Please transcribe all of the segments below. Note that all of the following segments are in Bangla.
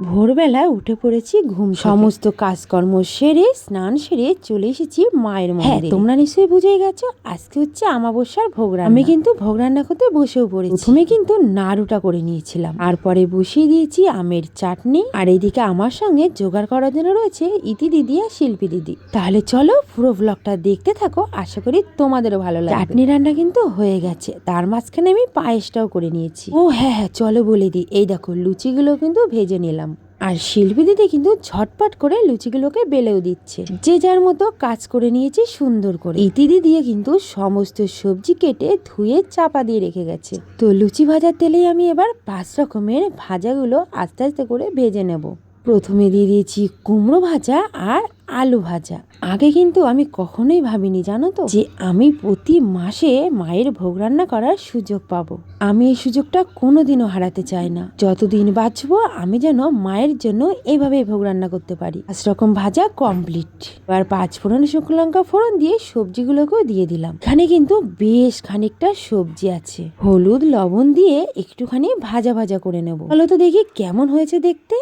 ভোরবেলা উঠে পড়েছি ঘুম সমস্ত কাজকর্ম সেরে স্নান সেরে চলে এসেছি মায়ের মন্দিরে। হ্যাঁ তোমরা নিশ্চয়ই বুঝে গেছো আজকে হচ্ছে আমাবস্যার ভোগ রান্না। আমি কিন্তু ভোগ রান্না করতে বসেও পড়েছি। প্রথমে কিন্তু নাড়ুটা করে নিয়েছিলাম। আর পরে বসিয়ে দিয়েছি আমের চাটনি। আর এইদিকে আমার সঙ্গে জোগাড় করার জন্য রয়েছে ইতি দিদি আর শিল্পী দিদি। তাহলে চলো পুরো ব্লগটা দেখতে থাকো আশা করি তোমাদেরও ভালো লাগে চাটনি রান্না কিন্তু হয়ে গেছে তার মাঝখানে আমি পায়েসটাও করে নিয়েছি। ও হ্যাঁ হ্যাঁ চলো বলে দিই। এই দেখো লুচিগুলো কিন্তু ভেজে নিলাম। আর শিল্পী দিদি কিন্তু ঝটপট করে লুচিগুলোকে বেলেও দিচ্ছে। যে যার মতো কাজ করে নিয়েছে সুন্দর করে। ইতিদি দিয়ে কিন্তু সমস্ত সবজি কেটে ধুয়ে চাপা দিয়ে রেখে গেছে। তো লুচি ভাজার তেলেই আমি এবার পাঁচ রকমের ভাজাগুলো আস্তে আস্তে করে ভেজে নেব। প্রথমে দিয়ে দিয়েছি কুমড়ো ভাজা আর আলু ভাজা। আগে কিন্তু আমি কখনোই ভাবিনি, জানো তো, যে আমি প্রতি মাসে মায়ের ভোগ রান্না করার সুযোগ পাবো। আমি এই সুযোগটা কোনোদিনও হারাতে চাই না। যতদিন বাঁচবো, আমি যেন মায়ের জন্য এইভাবে ভোগ রান্না করতে পারি। পাঁচ রকম ভাজা কমপ্লিট এবার পাঁচ ফোড়ন শুকনো লঙ্কা ফোড়ন দিয়ে সবজিগুলোকেও দিয়ে দিলাম। এখানে কিন্তু বেশ খানিকটা সবজি আছে। হলুদ, লবণ দিয়ে একটুখানি ভাজা ভাজা করে নেব। বলো তো দেখি কেমন হয়েছে দেখতে।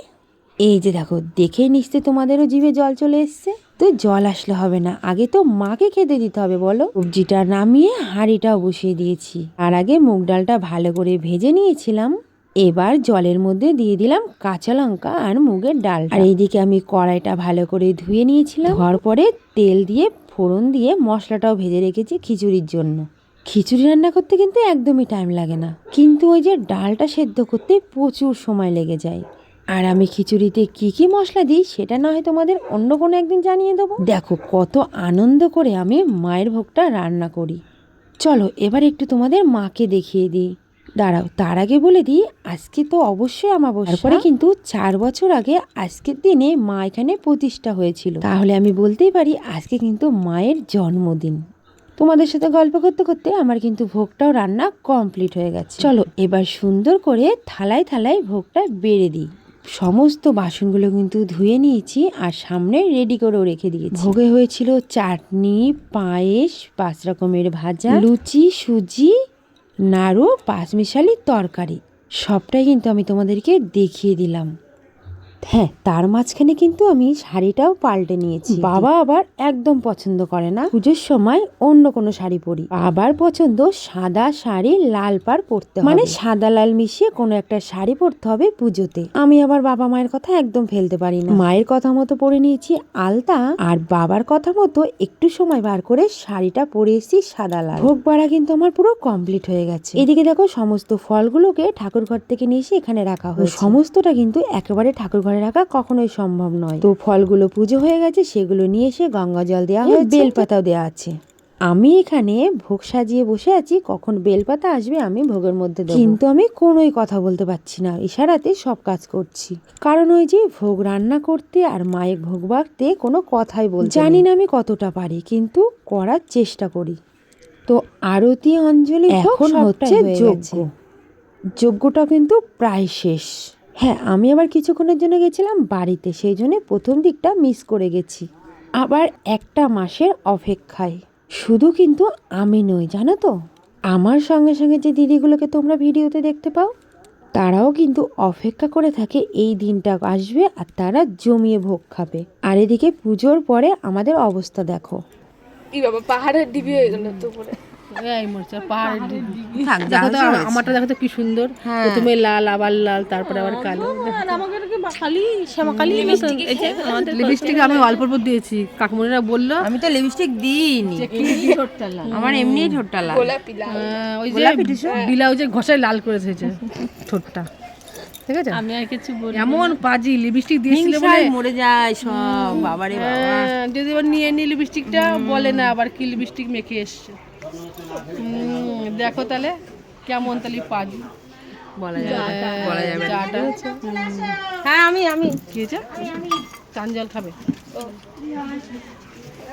এই যে দেখো দেখেই নিশ্চয় তোমাদেরও জিভে জল চলে এসছে। তো জল আসলে হবে না, আগে তো মাকে খেতে দিতে হবে, বলো। সবজিটা নামিয়ে হাঁড়িটাও বসিয়ে দিয়েছি। আর আগে মুগ ডালটা ভালো করে ভেজে নিয়েছিলাম। এবার জলের মধ্যে দিয়ে দিলাম কাঁচা লঙ্কা আর মুগের ডাল আর এইদিকে আমি কড়াইটা ভালো করে ধুয়ে নিয়েছিলাম। ধোয়ার পরে তেল দিয়ে ফোড়ন দিয়ে মশলাটাও ভেজে রেখেছি খিচুড়ির জন্য। খিচুড়ি রান্না করতে কিন্তু একদমই টাইম লাগে না। কিন্তু ওই যে ডালটা সেদ্ধ করতে প্রচুর সময় লেগে যায়। আর আমি খিচুড়িতে কি কি মশলা দিই সেটা না হয় তোমাদের অন্য কোনো একদিন জানিয়ে দেবো। দেখো, কত আনন্দ করে আমি মায়ের ভোগটা রান্না করি। চলো, এবার একটু তোমাদের মাকে দেখিয়ে দিই। দাঁড়াও, তার আগে বলে দিই, আজকে তো অবশ্যই আমার তারপরে কিন্তু চার বছর আগে আজকের দিনে মা এখানে প্রতিষ্ঠা হয়েছিল। তাহলে আমি বলতেই পারি, আজকে কিন্তু মায়ের জন্মদিন। তোমাদের সাথে গল্প করতে করতে আমার কিন্তু ভোগটাও রান্না কমপ্লিট হয়ে গেছে। চলো, এবার সুন্দর করে থালায় থালায় ভোগটা বেড়ে দিই। সমস্ত বাসনগুলো কিন্তু ধুয়ে নিয়েছি আর সামনে রেডি করেও রেখে দিয়েছি। ভোগে হয়েছিল চাটনি পায়েস পাঁচ রকমের ভাজা লুচি সুজি নাড়ু পাঁচমিশালি তরকারি। সবটাই কিন্তু আমি তোমাদেরকে দেখিয়ে দিলাম। হ্যাঁ তার মাঝখানে কিন্তু আমি শাড়িটাও পাল্টে নিয়েছি। বাবা আবার একদম পছন্দ করে না। পুজোর সময় অন্য কোনো শাড়ি পরি। আবার পছন্দ সাদা শাড়ি লাল পার পরতে মানে সাদা লাল মিশিয়ে কোনো একটা শাড়ি পরতে হবে পুজোতে। আমি আবার বাবা মায়ের কথা একদম ফেলতে পারি না। মায়ের কথা মতো পরে নিয়েছি আলতা। আর বাবার কথা মতো একটু সময় বার করে শাড়িটা পরে এসেছি সাদা লাল। ভোগ বাড়া কিন্তু আমার পুরো কমপ্লিট হয়ে গেছে। এদিকে দেখো সমস্ত ফলগুলোকে ঠাকুর ঘর থেকে নিয়ে এসে এখানে রাখা হয় সমস্তটা কিন্তু একেবারে ঠাকুর ঘরে রাখা কখনোই সম্ভব নয়। তো ফলগুলো পুজো হয়ে গেছে সেগুলো নিয়ে এসে গঙ্গা জল দেওয়া হয়েছে। বেলপাতাও দেওয়া আছে। আমি এখানে ভোগ সাজিয়ে বসে আছি কখন বেলপাতা আসবে আমি ভোগের মধ্যে কিন্তু আমি কোনোই কথা বলতে পারছি না ইশারাতে সব কাজ করছি। কারণ ওই যে ভোগ রান্না করতে আর মায়ের ভোগ বাড়তে কোনো কথাই বলতে জানি না আমি কতটা পারি কিন্তু করার চেষ্টা করি। তো আরতি অঞ্জলি এখন হচ্ছে যোগ্য যজ্ঞটা কিন্তু প্রায় শেষ। হ্যাঁ আমি আবার কিছুক্ষণের জন্য গেছিলাম বাড়িতে, সেই জন্য প্রথম দিকটা মিস করে গেছি। আবার একটা মাসের অপেক্ষায়। শুধু কিন্তু আমি নই, জানো তো? আমার সঙ্গে সঙ্গে যে দিদিগুলোকে তোমরা ভিডিওতে দেখতে পাও, তারাও কিন্তু অপেক্ষা করে থাকে এই দিনটা আসবে আর তারা জমিয়ে ভোগ খাবে। আর এদিকে পুজোর পরে আমাদের অবস্থা দেখো। বাবা পাহাড়ের ডিবি হয়ে গেল তো পুরো এই মরচা পাহাড়ের। দেখো তো আমারটা দেখো তো কি সুন্দর। প্রথমে লাল আবার লাল তারপরে আবার কালো। আমাকে এটাকে খালি শ্যামাকালি মতন এই যে আমাদের লিপস্টিক আমি অল্প অল্প দিয়েছি। কাকুমনিরা বলল আমি তো লিপস্টিক দিইনি। আমার এমনি ঠোঁটটা লাল। গোলাপি লাল। আহ, ওই যে ব্লাউজে ঘষায় লাল করে দিয়েছে ঠোঁটটা। ঠিক আছে? আমি আর কিছু বলি এমন পাজি লিপস্টিক দিয়েছিল বলে মরে যায় সব বাবারে বাবা। হ্যাঁ, যদি এবার নিয়ে নি লিপস্টিকটা বলে না আবার কি লিপস্টিক মেখে এসছে। দেখো তাহলে কেমন তাহলে পাবি বলা যাবে বলা যাবে। চাটা হ্যাঁ আমি আমি। কি হয়েছে? চান খাবে।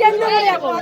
এখন